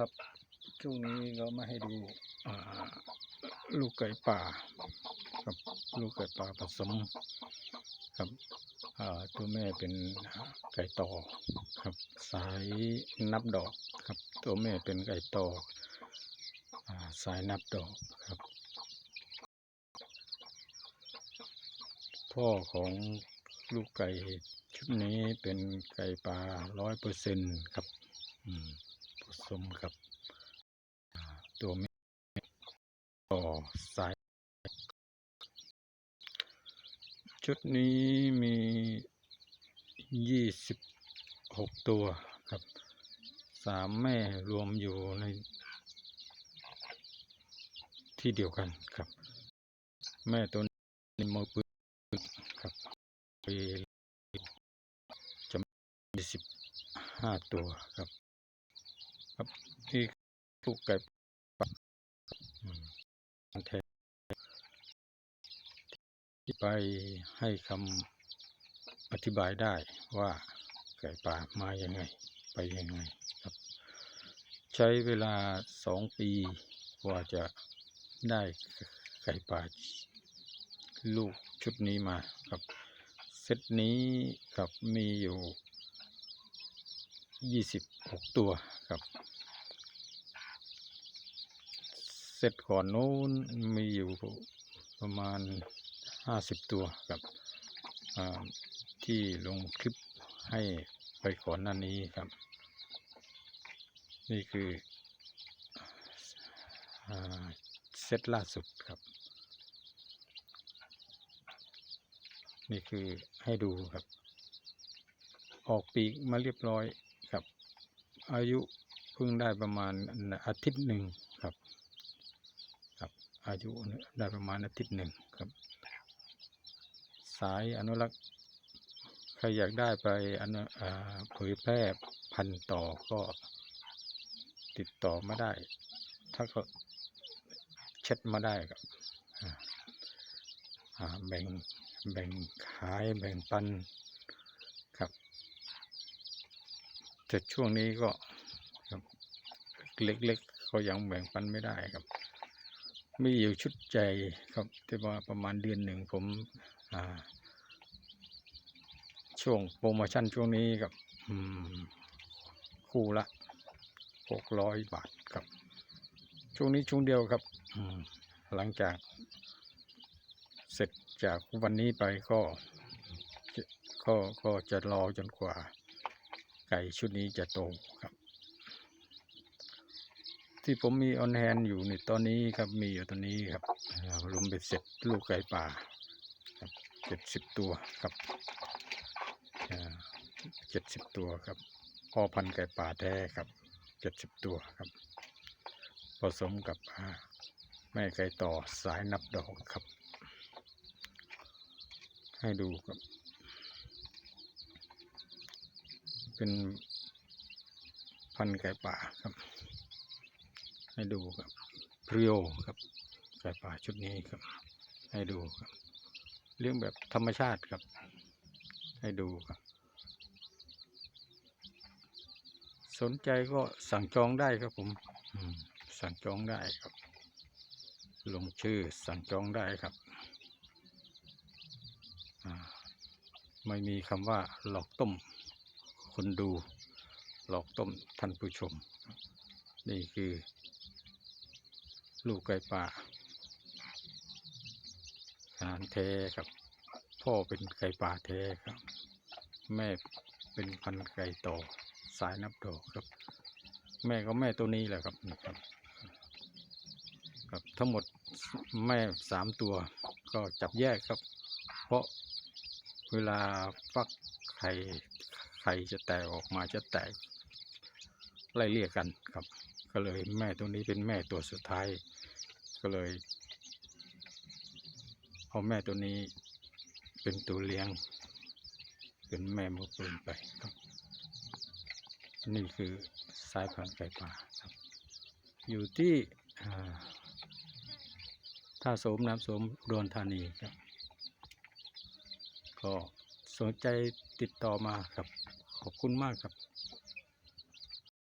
ครับ ช่วงนี้ก็มาให้ดูลูกไก่ป่าครับลูกไก่ป่าผสมครับตัวแม่เป็นไก่ต่อครับ สายนับดอกครับ ตัวแม่เป็นไก่ต่ออสายนับดอกครับ พ่อของลูกไก่ชุดนี้เป็นไก่ป่าร้อยเปอร์เซ็นครับ อืม สมกับตัวแม่ต่อสาย ชุดนี้มียี่สิบหกตัวครับสามแม่รวมอยู่ในที่เดียวกันครับ แม่ตัวนี้มือปืนครับปีจะมีสิบห้าตัวครับ ครับที่ลูกไก่ปักแทนที่ไปให้คำอธิบายได้ว่าไก่ป่ามายังไง ไปยังไงครับ ใช้เวลาสองปีกว่าจะได้ไก่ป่าลูกชุดนี้มาครับเซตนี้ครับมีอยู่ยี่สิบหกตัว ครับเซตก่อนโน้นมีอยู่ประมาณห้าสิบตัวครับที่ลงคลิปให้ไปก่อนหน้านี้ครับ นี่คืออเซตล่าสุดครับ นี่คือให้ดูครับ ออกปีกมาเรียบร้อย อายุเพิ่งได้ประมาณอาทิตย์หนึ่งครับ ครับ อายุได้ประมาณอาทิตย์หนึ่งครับ สายอนุรักษ์ใครอยากได้ไปอนุเผยแพร่พันต่อก็ติดต่อมาได้ ถ้าก็เช็ดมาได้ครับแบ่งแบ่งขายแบ่งปันครับ แต่ช่วงนี้ก็ครับเล็กๆก็ยังแบ่งปันไม่ได้ครับ มีอยู่ชุดใจครับที่ว่าประมาณเดือนหนึ่งผมช่วงโปรโมชั่นช่วงนี้ครับคู่ละหกร้อยบาทครับ ช่วงนี้ช่วงเดียวครับหลังจากเสร็จจากวันนี้ไปก็ก็ก็จะรอจนกว่า ไก่ชุดนี้จะโตครับ ที่ผมมีออนแฮนอยู่ในตอนนี้ครับมีอยู่ตอนนี้ครับรวมเป็นเสร็จลูกไก่ป่าเจ็ดสิบตัวครับเจ็ดสิบตัวครับพ่อพันธุ์ไก่ป่าแท้ครับเจ็ดสิบตัวครับ ผสมกับแม่ไก่ต่อสายนับดอกครับ ให้ดูครับ เป็นพันไก่ป่าครับ ให้ดูครับเรียวครับไก่ป่าชุดนี้ครับ ให้ดูครับ เลี้ยงแบบธรรมชาติครับ ให้ดูครับ สนใจก็สั่งจองได้ครับผมสั่งจองได้ครับ ลงชื่อสั่งจองได้ครับไม่มีคำว่าหลอกต้ม คนดู หลอกต้มท่านผู้ชม นี่คือ ลูกไก่ป่าอารแท้ครับ พ่อเป็นไก่ป่าแท้ครับ แม่เป็นพันไก่ต่อสายนับดอกครับ แม่ก็แม่ตัวนี้แหละครับนี่ครับครับทั้งหมดแม่สามตัวก็จับแยกครับ เพราะเวลาฟักไข่ ข่จะแตกออกมาจะแตกไล่เลี่ยกันครับ ก็เลยแม่ตัวนี้เป็นแม่ตัวสุดท้าย ก็เลยเอาแม่ตัวนี้เป็นตัวเลี้ยง เป็นแม่มือปืนไปครับ นี่คือสายพันธุ์ไก่ป่าครับ อยู่ที่อ่าท่าสมน้ำสมอุดรธานีครับ ก็สนใจติดต่อมาครับ ขอบคุณมากครับ